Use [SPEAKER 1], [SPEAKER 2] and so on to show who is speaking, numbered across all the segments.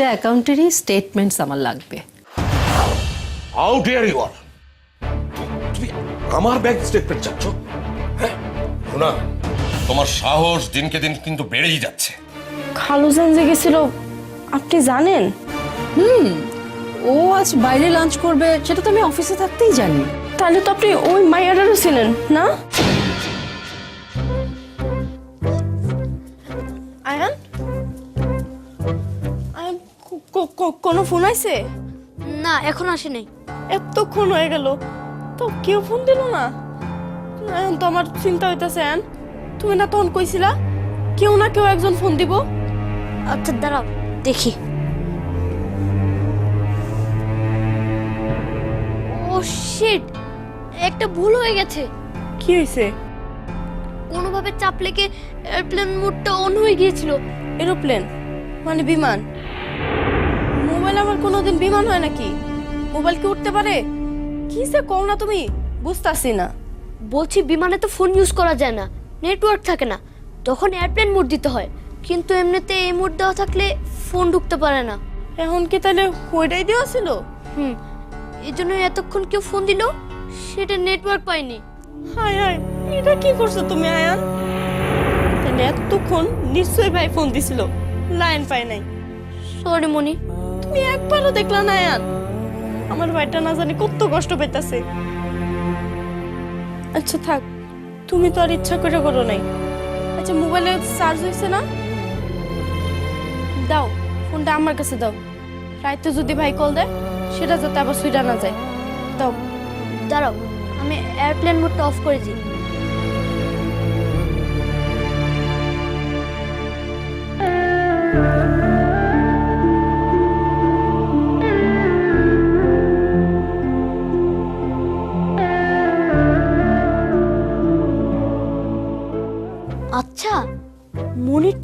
[SPEAKER 1] দুইটা অ্যাকাউন্টেরই স্টেটমেন্টস আমার লাগবে।
[SPEAKER 2] হাউ ডেয়ার ইউ আর তুমি আমার ব্যাংক স্টেটমেন্ট চাচ্ছ? হ্যাঁ? না তোমার সাহস দিনকে দিন কিন্তু বেড়েই যাচ্ছে।
[SPEAKER 3] খালুজান যে গেছিল আপনি জানেন?
[SPEAKER 1] ও আজ বাইরে লাঞ্চ করবে সেটা তো আমি অফিসে থাকতেই জানি।
[SPEAKER 3] তাহলে তো আপনি ওই মাইয়াটারও ছিলেন না? কোনো ফোন আইছে?
[SPEAKER 4] না এখন আসেনি
[SPEAKER 3] এতক্ষণ হয়ে গেল। তো কেউ ফোন দিল না? এখন তো আমার চিন্তা হইতাছে তুমি না তখন কইছিলা কেউ না কেউ একজন ফোন দিব?
[SPEAKER 4] আচ্ছা দাঁড়াও দেখি। ও শিট একটা ভুল হয়ে গেছে।
[SPEAKER 3] কি হয়েছে
[SPEAKER 4] কোনোভাবে চাপ লেগে এয়ারপ্লেন মোডটা অন হয়ে গিয়েছিল।
[SPEAKER 3] এরোপ্লেন? মানে বিমান? মোবাইল আমার কোনোদিন বিমান হয় নাকি? মোবাইল কি উঠতে পারে? কি সে কও না তুমি? বুঝতাছি না।
[SPEAKER 4] বলছি বিমানে তো ফোন ইউজ করা যায় না। নেটওয়ার্ক থাকে না। তখন এয়ারপ্লেন মোড দিতে হয়। কিন্তু এমনিতে এই মোড দেওয়া থাকলে ফোন ঢুকতে পারে না।
[SPEAKER 3] এখন কি তাহলে ওইটাই দেওয়া ছিল?
[SPEAKER 4] হুম। এই জন্য এতক্ষণ কেউ ফোন দিল সেটা নেটওয়ার্ক পায়নি।
[SPEAKER 3] হায় হায় এটা কি করছ তুমি আয়ান? তাহলে এতক্ষণ নিশ্চয়ই ভাই ফোন দিছিল। লাইন পাই নাই।
[SPEAKER 4] সরি মনি।
[SPEAKER 3] তুমি একবারও দেখলা না আয়ান আমার ভাইটা না জানি কত কষ্ট পেতেছে। আচ্ছা থাক, তুমি তো আর ইচ্ছা করে করো নাই। আচ্ছা মোবাইলে চার্জ হয়েছে না? দাও, ফোনটা আমার কাছে দাও। রাইতে যদি ভাই কল দেয়, সেটা যাতে আবার সুইটা না যায়। দাও,
[SPEAKER 4] দাঁড়াও, আমি এয়ারপ্লেন মোডটা অফ করে দিই।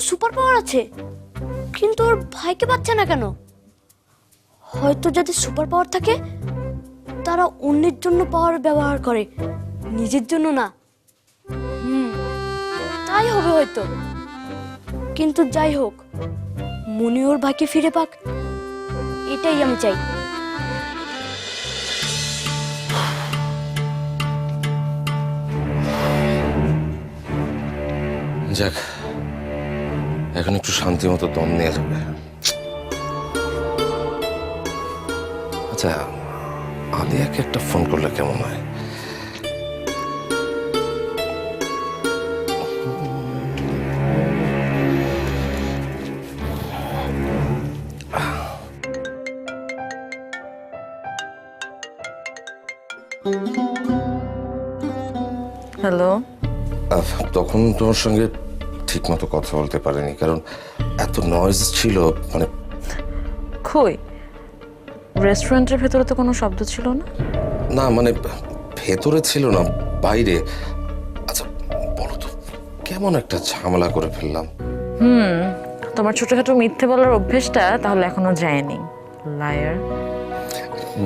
[SPEAKER 4] সুপার পাওয়ার আছে। কিন্তু ওর ভাইকে পাচ্ছে না কেন? হয়তো যাদের সুপার পাওয়ার থাকে, তারা অন্যের জন্য পাওয়ার ব্যবহার করে, নিজের জন্য না। হুম, তাই হবে হয়তো। কিন্তু যাই হোক, মনে ওর ভাইকে ফিরে পাক। এটাই আমি চাই।
[SPEAKER 2] যাক এখন একটু শান্তি মতো দম নেওয়া যাবে। আচ্ছা আলিয়াকে একটা ফোন করলে কেমন হয়?
[SPEAKER 5] হ্যালো
[SPEAKER 2] তখন তোমার সঙ্গে ঠিক মতো কথা বলতে পারিনি কারণ এত নয়েজ ছিল মানে
[SPEAKER 5] কই? রেস্টুরেন্টের ভেতরে তো কোনো শব্দ ছিল না?
[SPEAKER 2] না মানে ভেতরে ছিল না বাইরে। আচ্ছা বলো তো কেমন একটা ঝামেলা করে ফেললাম?
[SPEAKER 5] হুম তোমার ছোটখাটো মিথ্যে বলার অভ্যেসটা তাহলে এখনও যায়নি। লায়ার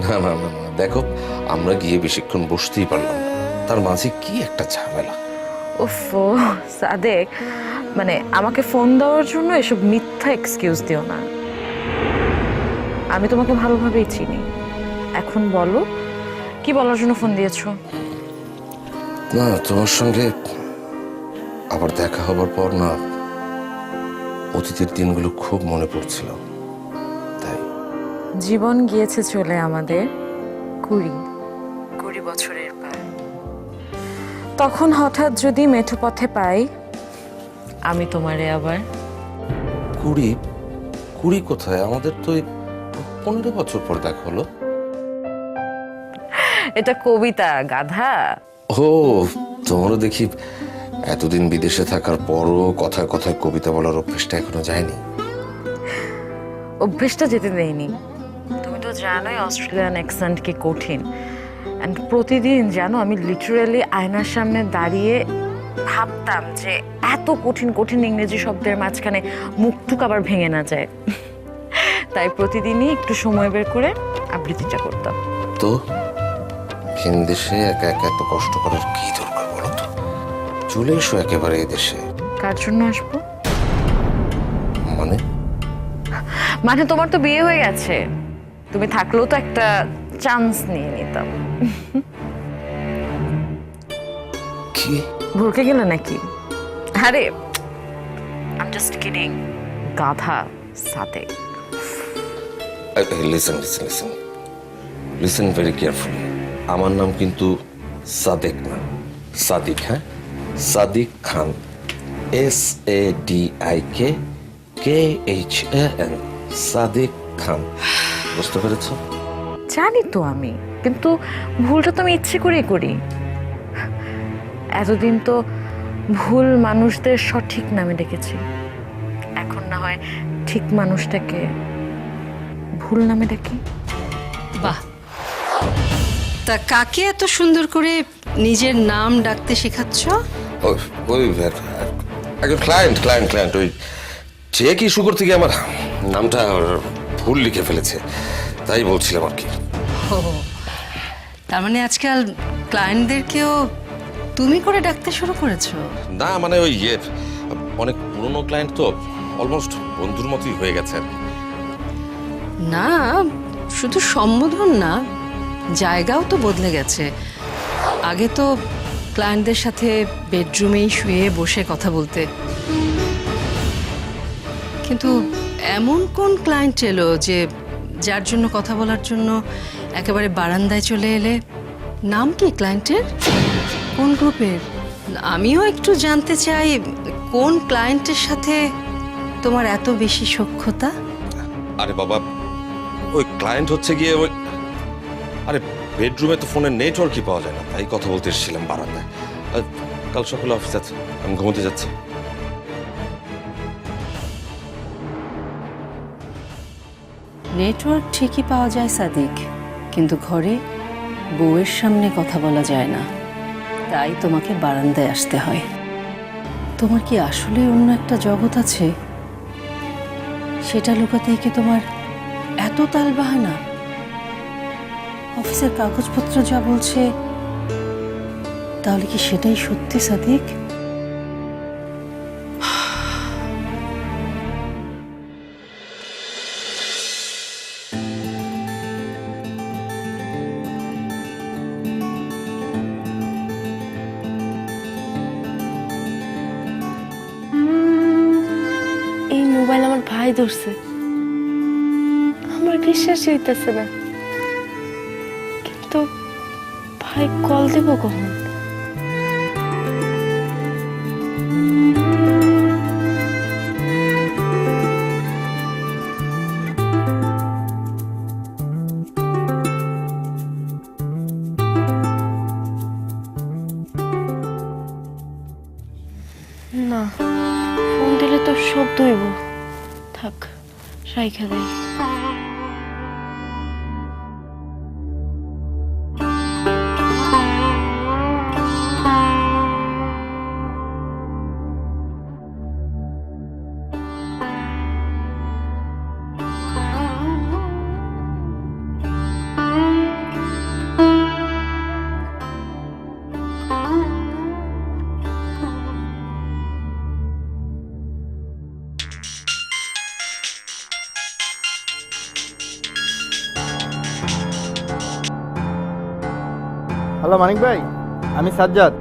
[SPEAKER 2] না না না না দেখো আমরা গিয়ে বেশিক্ষণ বসতেই পারলাম না। তার মাঝে কি একটা ঝামেলা।
[SPEAKER 5] ওফো সাদেক মানে আমাকে ফোন দেওয়ার জন্য এসব মিথ্যা এক্সকিউজ দিও না। আমি তোমাকে ভালোভাবেই চিনি। এখন বলো কি বলার জন্য ফোন দিয়েছ?
[SPEAKER 2] না তোমার সঙ্গে আবার দেখা হবার পর না অতীতের দিনগুলো খুব মনে পড়ছিল। তাই।
[SPEAKER 5] জীবন গিয়েছে চলে আমাদের কুড়ি কুড়ি বছরের পার। তখন হঠাৎ যদি মেঠো পথে পাই আমি তোমারে আবার।
[SPEAKER 2] কুড়ি? কুড়ি কোথায়? আমাদের তো এই পনেরো বছর পর দেখা হলো।
[SPEAKER 5] এটা কবিতা গাধা।
[SPEAKER 2] ও তোমারও দেখি এতদিন বিদেশে থাকার পরও কথায় কথায় কবিতা বলার অভ্যেসটা এখনও যায়নি।
[SPEAKER 5] অভ্যেসটা যেতে দেয়নি। তুমি তো জানোই অস্ট্রেলিয়ান অ্যাকসেন্ট কি কঠিন। অ্যান্ড প্রতিদিন জানো আমি লিটারালি আয়নার সামনে দাঁড়িয়ে ভাবতাম যে এত কঠিন কঠিন ইংরেজি শব্দের মাঝখানে মুখটুক আবার ভেঙে না যায়। তাই প্রতিদিনই একটু সময় বের করে আবৃত্তিটা করতাম।
[SPEAKER 2] তো? ভিন দেশে একা একা এত কষ্ট করার কি দরকার বলো তো? চলে এসো একেবারে এই দেশে।
[SPEAKER 5] কার জন্য আসব?
[SPEAKER 2] মানে?
[SPEAKER 5] মানে তোমার তো বিয়ে হয়ে গেছে। তুমি থাকলেও তো একটা চান্স নিয়ে নিতাম।
[SPEAKER 2] কি
[SPEAKER 5] ভুলকে গেলে নাকি? আরে আই জাস্ট কিডিং গাধা সাথে
[SPEAKER 2] listen listen listen listen very carefully আমার নাম কিন্তু সাদেক না। সাদিক হ্যাঁ? Sadiq Khan. S A D I K K H A N Sadiq Khan. বুঝতে পেরেছ?
[SPEAKER 5] জানি তো আমি কিন্তু ভুলটা তো আমি ইচ্ছে করেই করি। এতদিন তো ভুল মানুষদের সঠিক নামে ডেকেছি। এখন না হয় ঠিক মানুষটাকে ভুল নামে ডাকি।
[SPEAKER 1] বাহ। তা কাকে এত সুন্দর করে নিজের নাম ডাকতে শেখাচ্ছ?
[SPEAKER 2] ওই একজন ক্লায়েন্ট ক্লায়েন্ট ক্লায়েন্ট ওই চেক ইস্যু করতে গিয়ে আমার নামটা ভুল লিখে ফেলেছে তাই বলছিলাম আর কি।
[SPEAKER 1] তার মানে আজকাল ক্লায়েন্টদেরকেও তুমি করে ডাকতে শুরু করেছ?
[SPEAKER 2] না মানে ওই ইয়ে অনেক পুরনো ক্লায়েন্ট তো অলমোস্ট বন্ধুর মতোই হয়ে গেছে আর কি।
[SPEAKER 1] না শুধু সম্বোধন না জায়গাও তো বদলে গেছে। আগে তো ক্লায়েন্টদের সাথে বেডরুমেই শুয়ে বসে কথা বলতে। কিন্তু এমন কোন ক্লায়েন্ট এলো যে যার জন্য কথা বলার জন্য একেবারে বারান্দায় চলে এলে? নাম কি ক্লায়েন্টের কোন গ্রুপের? আমিও একটু জানতে চাই কোন ক্লায়েন্টের সাথে তোমার এত বেশি সখ্যতা?
[SPEAKER 2] আরে বাবা ওই ক্লায়েন্ট হচ্ছে গিয়ে ওই আরে বেডরুমে তো ফোনের নেটওয়ার্কই পাওয়া যায় না তাই কথা বলতে এসেছিলাম বারান্দায়। কাল সকালে অফিস আছে আমি ঘুমোতে যাচ্ছি।
[SPEAKER 1] নেটওয়ার্ক ঠিকই পাওয়া যায় সাদিক কিন্তু ঘরে বউয়ের সামনে কথা বলা যায় না। তাই তোমাকে বারান্দায় আসতে হয়। তোমার কি আসলে অন্য একটা জগৎ আছে? সেটা লুকাতেই কি তোমার এত তাল বাহানা? অফিসের কাগজপত্র যা বলছে, তাহলে কি সেটাই সত্যি সাদিক?
[SPEAKER 3] ধরছে। আমার বিশ্বাস হইতেছে না। কিন্তু ভাই কল দেব কখন? রাইখা দেয়
[SPEAKER 6] হ্যালো মানিক ভাই? আমি সাজ্জাদ।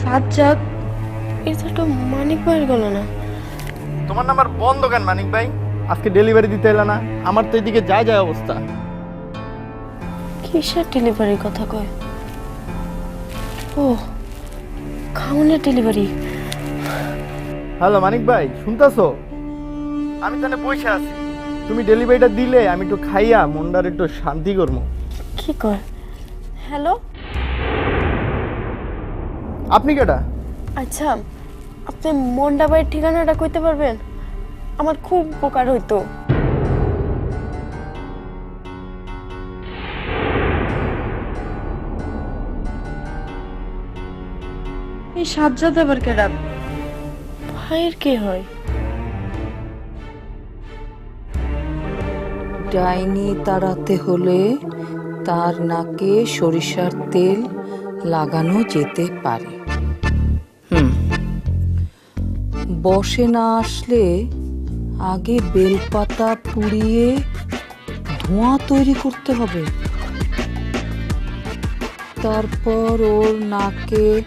[SPEAKER 3] সাজ্জাদ? এটা তো মানিক ভাইয়ের গলা না।
[SPEAKER 6] তোমার নাম্বার বন্ধ কেন মানিক ভাই? আজকে ডেলিভারি দিতে এলে না। আমার তো এদিকে যায় যায় অবস্থা।
[SPEAKER 3] কিসের ডেলিভারির কথা কয়? ও খাওয়ানোর ডেলিভারি
[SPEAKER 6] হ্যালো মানিক ভাই শুনতাছো? আমি তাহলে বসে আছি। তুমি ডেলিভারিটা দিলে আমি একটু খাইয়া মনটার একটু শান্তি করব।
[SPEAKER 3] কি কয়? হ্যালো?
[SPEAKER 6] আপনি কেটা
[SPEAKER 3] আচ্ছা আপনি মন্ডা ভাইয়ের ঠিকানাটা কইতে পারবেন? আমার খুব উপকার হইতো। এই সাজ্জাদ আবার কেডা? ভাইয়ের কে হয়?
[SPEAKER 1] ডাইনি তাড়াতে হলে তার নাকে সরিষার তেল লাগানো যেতে পারে। হুম। বসে না আসলে
[SPEAKER 7] আগে বেলপাতা পুড়িয়ে ধোঁয়া তৈরি করতে হবে। তারপর ওর নাকে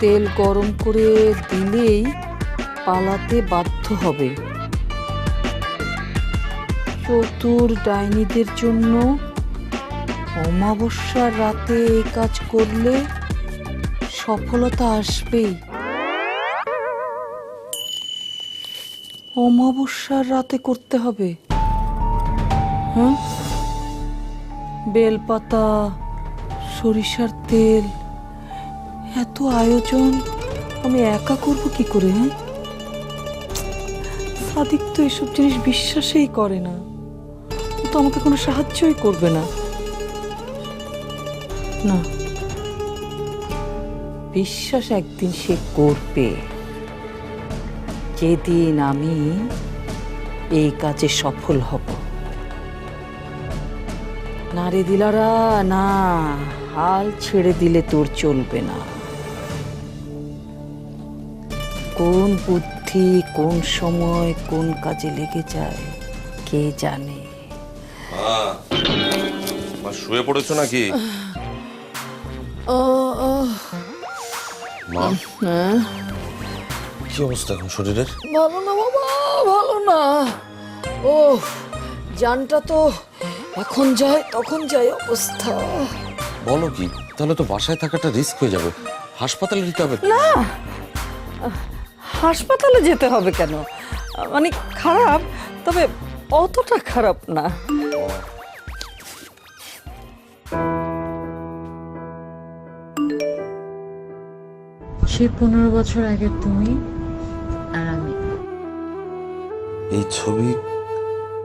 [SPEAKER 7] তেল গরম করে দিলেই পালাতে বাধ্য হবে। চতুর ডাইনিদের জন্য অমাবস্যার রাতে এই কাজ করলে সফলতা আসবেই। অমাবস্যার রাতে করতে হবে। হ্যাঁ? বেলপাতা, সরিষার তেল, এত আয়োজন আমি একা করব কি করে হ্যাঁ? সাদিক তো এসব জিনিস বিশ্বাসই করে না। তো আমাকে কোনো সাহায্যই করবে না। না। বিশ্বাস একদিন সে করবে। যেদিন আমি এই কাজে সফল হব। না রে দিলারা, না, হাল ছেড়ে দিলে তোর চলবে না। কোন বুদ্ধি, কোন সময়, কোন কাজে লেগে যায়, কে জানে।
[SPEAKER 2] শুয়ে পড়েছো নাকি? মা? কি অবস্থা এখন শরীরের?
[SPEAKER 7] ভালো না বাবা ভালো না। ও জানটা তো এখন যায় তখন যায় অবস্থা।
[SPEAKER 2] বলো কি তাহলে তো বাসায় থাকাটা রিস্ক হয়ে যাবে। হাসপাতালে নিতে হবে।
[SPEAKER 7] হাসপাতালে যেতে হবে কেন? মানে খারাপ তবে অতটা খারাপ না।
[SPEAKER 5] সে পনেরো বছর আগে তুমি আর আমি।
[SPEAKER 2] এই ছবি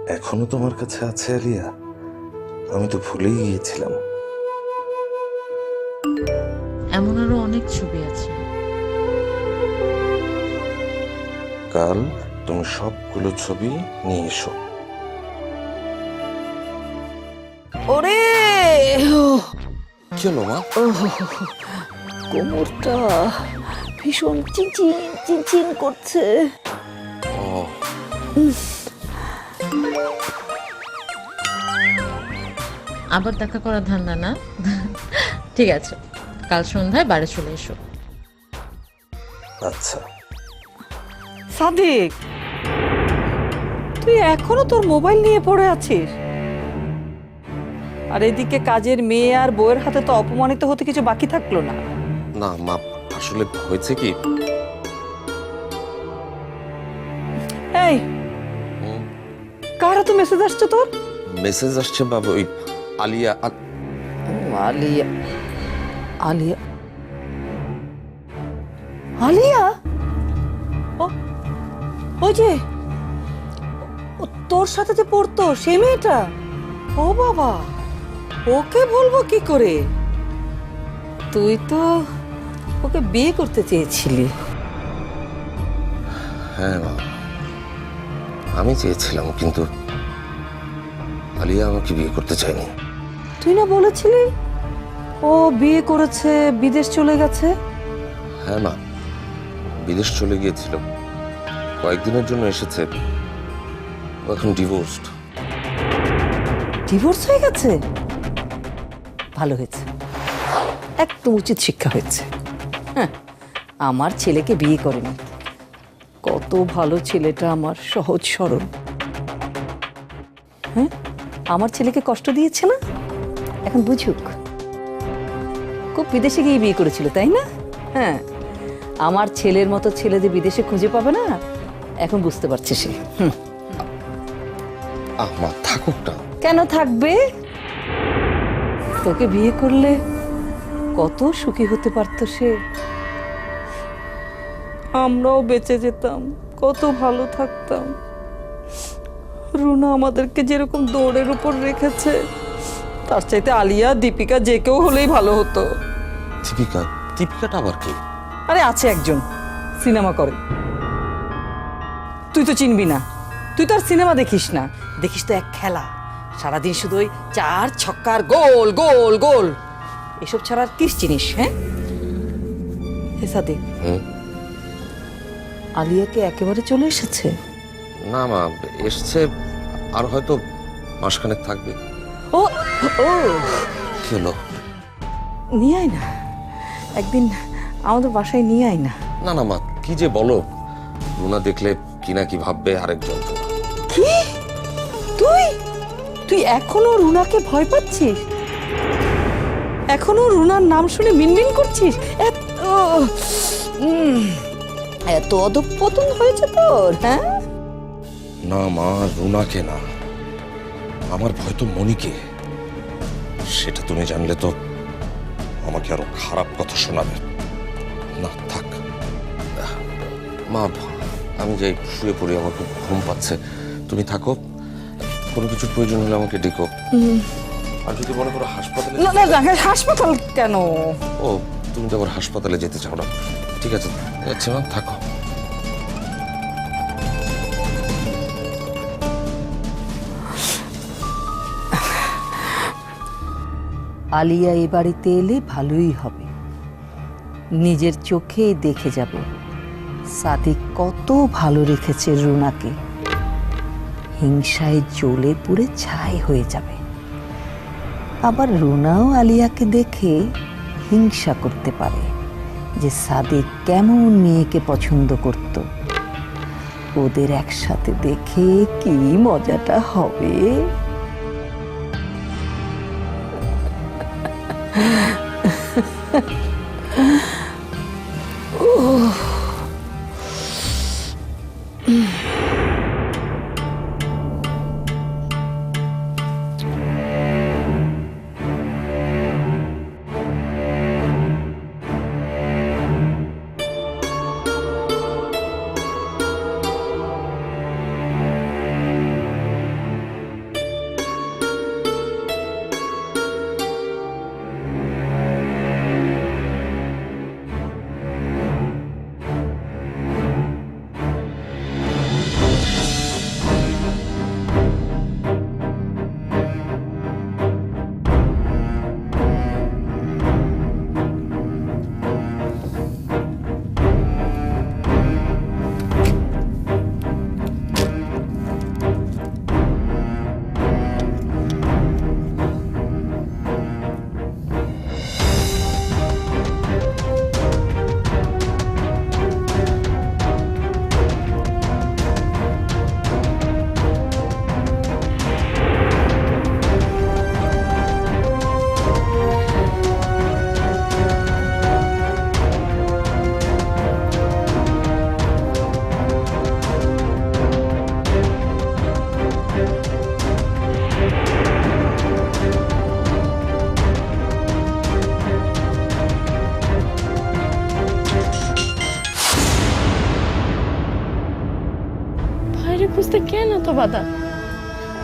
[SPEAKER 2] এখনও তোমার কাছে আছে আলিয়া? আমি তো ভুলেই গিয়েছিলাম।
[SPEAKER 5] এমন আরও অনেক ছবি আছে।
[SPEAKER 2] কাল তুমি সবগুলো ছবি নিয়ে এসো।
[SPEAKER 7] ওরে!
[SPEAKER 2] হলো মা।
[SPEAKER 7] কোমরটা ভীষণ চিনচিন চিনচিন করছে।
[SPEAKER 5] আবার দেখা করার ধান্দা না? ঠিক আছে কাল সন্ধ্যায় বাড়ি চলে এসো।
[SPEAKER 2] আচ্ছা।
[SPEAKER 7] সাদিক তুই এখনও তোর মোবাইল নিয়ে পড়ে আছিস? আর এদিকে কাজের মেয়ে আর বউয়ের হাতে তো অপমানিত হতে কিছু বাকি থাকল না।
[SPEAKER 2] না মা আসলে হয়েছে কি?
[SPEAKER 7] এই কার তো মেসেজ আসছে তোর?
[SPEAKER 2] মেসেজ আসছে বাবা ওই আলিয়া
[SPEAKER 7] আলিয়া আলিয়া। আলিয়া? ওই যে তোর সাথে যে পড়তো সে মেয়েটা? ও বাবা ওকে বলব কি করে? তুই তো ওকে বিয়ে করতে চেয়েছিলি?
[SPEAKER 2] হ্যাঁ মা। আমি চেয়েছিলাম কিন্তু আলিয়া আমাকে বিয়ে করতে চায়নি।
[SPEAKER 7] তুই না বলেছিলি? ও বিয়ে করেছে বিদেশ চলে গেছে?
[SPEAKER 2] হ্যাঁ মা। বিদেশ চলে গিয়েছিল। কয়েকদিনের জন্য এসেছে। ও এখন ডিভোর্সড।
[SPEAKER 7] ডিভোর্স হয়ে গেছে? ভালো হয়েছে। একদম উচিত শিক্ষা হয়েছে। হ্যাঁ আমার ছেলেকে বিয়ে করেনি কত ভালো ছেলেটা আমার সহজ সরল। হ্যাঁ? আমার ছেলেকে কষ্ট দিয়েছে না? এখন বুঝুক। খুব বিদেশে গিয়ে বিয়ে করেছিল তাই না? হ্যাঁ। আমার ছেলের মতো ছেলে যে বিদেশে খুঁজে পাবে না এখন বুঝতে পারছে সে।
[SPEAKER 2] মা থাকুক না।
[SPEAKER 7] কেন থাকবে? তোকে বিয়ে করলে কত সুখী হতে পারতো সে। আমরাও বেঁচে যেতাম কত ভালো থাকতাম। রুনা আমাদেরকে যেরকম দৌড়ের উপর রেখেছে তার চাইতে আলিয়া দীপিকা যে কেউ হলেই ভালো হতো।
[SPEAKER 2] দীপিকা দীপিকাটা আবার কি?
[SPEAKER 7] আরে আছে একজন সিনেমা করে। তুই তো চিনবি না তুই তো আর সিনেমা দেখিস না। দেখিস তো এক খেলা সারাদিন শুধু ওই চার ছক্কার গোল গোল গোল। এসব ছাড়া আর কিস জিনিস হ্যাঁ?
[SPEAKER 2] হুম?
[SPEAKER 7] আলিয়াকে একেবারে চলে এসেছে
[SPEAKER 2] না মা এসছে আর হয়তো মাসখানেক থাকবে
[SPEAKER 7] ও ও
[SPEAKER 2] কি হলো
[SPEAKER 7] নিয়ে আয় না একদিন আমাদের বাসায় নিয়ে আয় না
[SPEAKER 2] না না মা কি যে বলো রুনা দেখলে কি না কি ভাববে আরেকজন
[SPEAKER 7] কি তুই তুই এখনও রুনাকে ভয় পাচ্ছিস এখনও রুনার নাম শুনে মিনমিন করছিস এত উম, এত অধপতন হয়েছে তোর হ্যাঁ?
[SPEAKER 2] না মা রুনাকে না। আমার ভয় তো মনিকে সেটা তুমি জানলে তো আমাকে আরও খারাপ কথা শোনাবে। না থাক। মা আমি যাই শুয়ে পড়ি আমার খুব ঘুম পাচ্ছে। তুমি থাকো। কোনো কিছুর প্রয়োজন হলে আমাকে ডেকো। আর যদি মনে করো হাসপাতালে
[SPEAKER 7] না না না, হাসপাতাল কেন?
[SPEAKER 2] ও তুমি তো আবার হাসপাতালে যেতে চাও না। ঠিক আছে। যাচ্ছি থাকো।
[SPEAKER 7] আলিয়া এ বাড়িতে এলে ভালোই হবে। নিজের চোখে দেখে যাব। সাদিক কত ভালো রেখেছে রুনাকে। হিংসায় জ্বলে পুড়ে ছাই হয়ে যাবে। আবার রুনাও আলিয়াকে দেখে হিংসা করতে পারে। যে সাদিক কেমন মেয়েকে পছন্দ করত। ওদের একসাথে দেখে কি মজাটা হবে?
[SPEAKER 3] বাইরে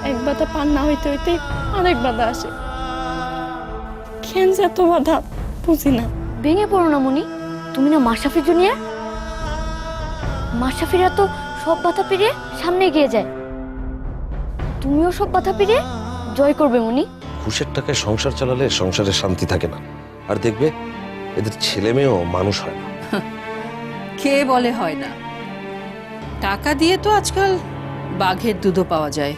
[SPEAKER 3] এক বাধা পার না হইতে হইতে আরেক বাধা আসে। কেন যে এত বাধা? বুঝি না।
[SPEAKER 4] ভেঙে পড়ো না মনি। তুমি না মাসাফি জুনিয়া মাশরাফিরা তো সব বাধা পেরিয়ে সামনে এগিয়ে যায়। তুমিও সব বাধা পেরিয়ে জয় করবে মনি।
[SPEAKER 2] ঘুষের টাকায় সংসার চালালে সংসারে শান্তি থাকে না। আর দেখবে এদের ছেলে মেয়েও মানুষ হয় না।
[SPEAKER 1] কে বলে হয় না। টাকা দিয়ে তো আজকাল বাঘের দুধও পাওয়া যায়।